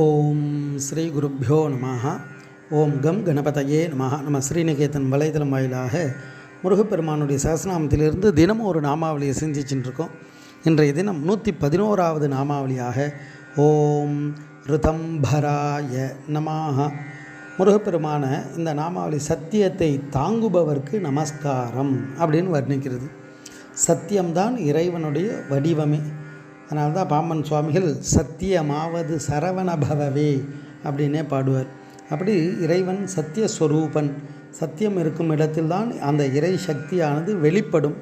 ஓம் ஸ்ரீ குருப்பியோ நம ஓம் கம் கணபதையே நம நம்ம ஸ்ரீநிகேதன் வலைதளம் வாயிலாக முருகப்பெருமானுடைய சாசனாமத்திலிருந்து தினமும் ஒரு நாமாவளியை சிந்திச்சுட்டு இருக்கோம் இன்றைய தினம் நூற்றி பதினோராவது நாமாவளியாக ஓம் ரிதம்பராய நமாக முருகப்பெருமான இந்த நாமாவளி சத்தியத்தை தாங்குபவர்க்கு நமஸ்காரம் அப்படின்னு வர்ணிக்கிறது. சத்தியம்தான் இறைவனுடைய வடிவமே. அதனால்தான் பாம்பன் சுவாமிகள் சத்தியமாவது சரவணபவவே அப்படின்னே பாடுவார். அப்படி இறைவன் சத்தியஸ்வரூபன் சத்தியம் இருக்கும் இடத்தில்தான் அந்த இறை சக்தியானது வெளிப்படும்.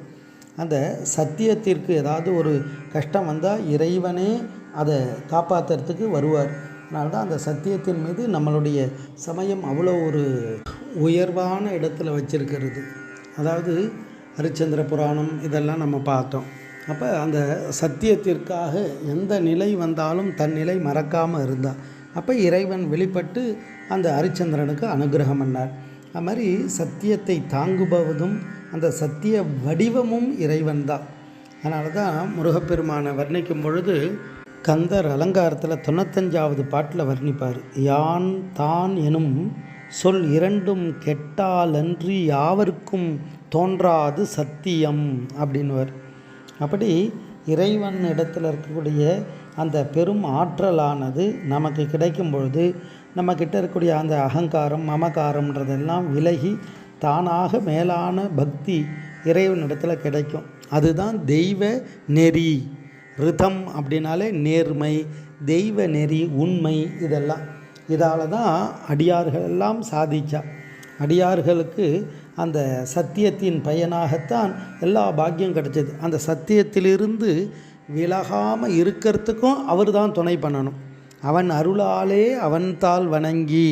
அந்த சத்தியத்திற்கு ஏதாவது ஒரு கஷ்டம் வந்தால் இறைவனே அதை காப்பாற்றுறதுக்கு வருவார். அதனால்தான் அந்த சத்தியத்தின் மீது நம்மளுடைய சமயம் அவ்வளோ ஒரு உயர்வான இடத்துல வச்சிருக்கிறது. அதாவது ஹரிச்சந்திர புராணம் இதெல்லாம் நம்ம பார்த்தோம். அப்போ அந்த சத்தியத்திற்காக எந்த நிலை வந்தாலும் தன் நிலை மறக்காமல் இருந்தால் அப்போ இறைவன் வெளிப்பட்டு அந்த ஹரிச்சந்திரனுக்கு அனுகிரகம் பண்ணார். அது மாதிரி சத்தியத்தை தாங்குபவதும் அந்த சத்திய வடிவமும் இறைவன் தான். அதனால தான் முருகப்பெருமானை வர்ணிக்கும் பொழுது கந்தர் அலங்காரத்தில் தொண்ணூத்தஞ்சாவது பாட்டில் வர்ணிப்பார். யான் தான் எனும் சொல் இரண்டும் கெட்டாலன்றி யாவருக்கும் தோன்றாது சத்தியம் அப்படின்வர் அப்படி இறைவன் இடத்துல இருக்கக்கூடிய அந்த பெரும் ஆற்றலானது நமக்கு கிடைக்கும் பொழுது நம்மக்கிட்ட இருக்கக்கூடிய அந்த அகங்காரம் மமகாரம்ன்றதெல்லாம் விலகி தானாக மேலான பக்தி இறைவனிடத்தில் கிடைக்கும். அதுதான் தெய்வ நெறி. ரிதம் அப்படின்னாலே நேர்மை தெய்வ நெறி உண்மை இதெல்லாம். இதால் தான் அடியார்கள் எல்லாம் சாதிச்சா. அடியார்களுக்கு அந்த சத்தியத்தின் பயனாகத்தான் எல்லா பாக்கியம் கிடைச்சது. அந்த சத்தியத்திலிருந்து விலகாமல் இருக்கிறதுக்கும் அவர் தான் துணை பண்ணணும். அவன் அருளாலே அவன் தாள் வணங்கி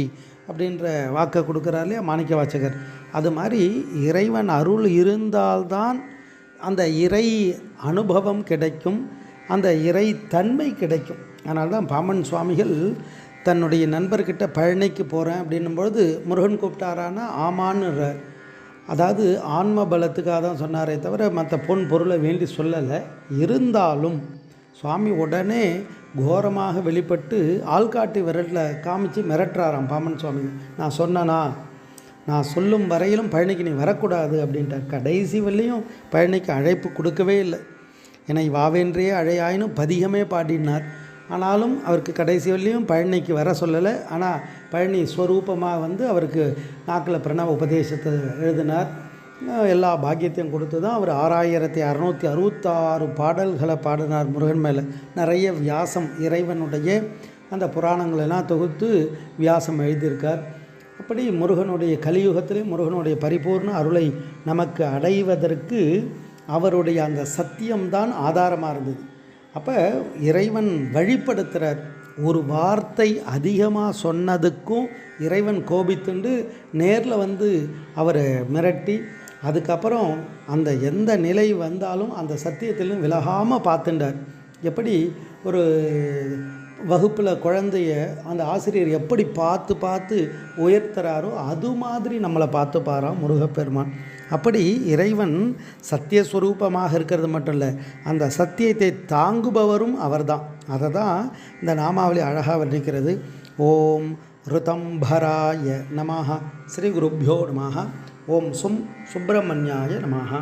அப்படின்ற வாக்கை கொடுக்குறார் இல்லையா மாணிக்க வாச்சகர் அது மாதிரி இறைவன் அருள் இருந்தால்தான் அந்த இறை அனுபவம் கிடைக்கும். அந்த இறை தன்மை கிடைக்கும். அதனால தான் பாமன் சுவாமிகள் தன்னுடைய நண்பர்கிட்ட பழனிக்கு போகிறேன் அப்படின்னும்பொழுது முருகன் கூப்பிட்டாரான்னா ஆமான்னுறார். அதாவது ஆன்ம பலத்துக்காக தான் சொன்னாரே தவிர மற்ற பொன் பொருளை வேண்டி சொல்லலை. இருந்தாலும் சுவாமி உடனே கோரமாக வெளிப்பட்டு ஆள்காட்டி விரட்டில் காமிச்சு மிரட்டுறாராம் பாமன் சுவாமி நான் சொன்னனா நான் சொல்லும் வரையிலும் பழனிக்கு நீ வரக்கூடாது அப்படின்ட்டார். கடைசி வரையும் பழனிக்கு அழைப்பு கொடுக்கவே இல்லை. என்னை வாவென்றே அழையாயினும் பதிகமே பாடினார். ஆனாலும் அவருக்கு கடைசி வரலையும் பழனிக்கு வர சொல்லலை. ஆனால் பழனி ஸ்வரூபமாக வந்து அவருக்கு நாக்கில் பிரணவ உபதேசத்தை எழுதினார். எல்லா பாக்கியத்தையும் கொடுத்து தான் அவர் ஆறாயிரத்தி அறநூற்றி அறுபத்தாறு பாடல்களை பாடினார் முருகன் மேலே. நிறைய வியாசம் இறைவனுடைய அந்த புராணங்களெல்லாம் தொகுத்து வியாசம் எழுதியிருக்கார். அப்படி முருகனுடைய கலியுகத்திலே முருகனுடைய பரிபூர்ண அருளை நமக்கு அடைவதற்கு அவருடைய அந்த சத்தியம்தான் ஆதாரமாக இருந்தது. அப்போ இறைவன் வழிப்படுத்துகிறார் ஒரு வார்த்தை அதிகமாக சொன்னதுக்கும் இறைவன் கோபித்துண்டு நேரில் வந்து அவரை மிரட்டி அதுக்கப்புறம் அந்த எந்த நிலை வந்தாலும் அந்த சத்தியத்திலும் விலகாமல் பார்த்துட்டார் எப்படி ஒரு வகுப்பில் குழந்தைய அந்த ஆசிரியர் எப்படி பார்த்து பார்த்து உயர்த்துறாரோ அது மாதிரி நம்மளை பார்த்து பாராம் முருகப்பெருமான். அப்படி இறைவன் சத்தியஸ்வரூபமாக இருக்கிறது மட்டும் இல்லை அந்த சத்தியத்தை தாங்குபவரும் அவர்தான். அதை தான் இந்த நாமாவளி அழகாக வர்ணிக்கிறது. ஓம் ருதம்பராய நமாக ஸ்ரீ குருப்பியோ நமாக ஓம் சும் சுப்பிரமணியாய நமாக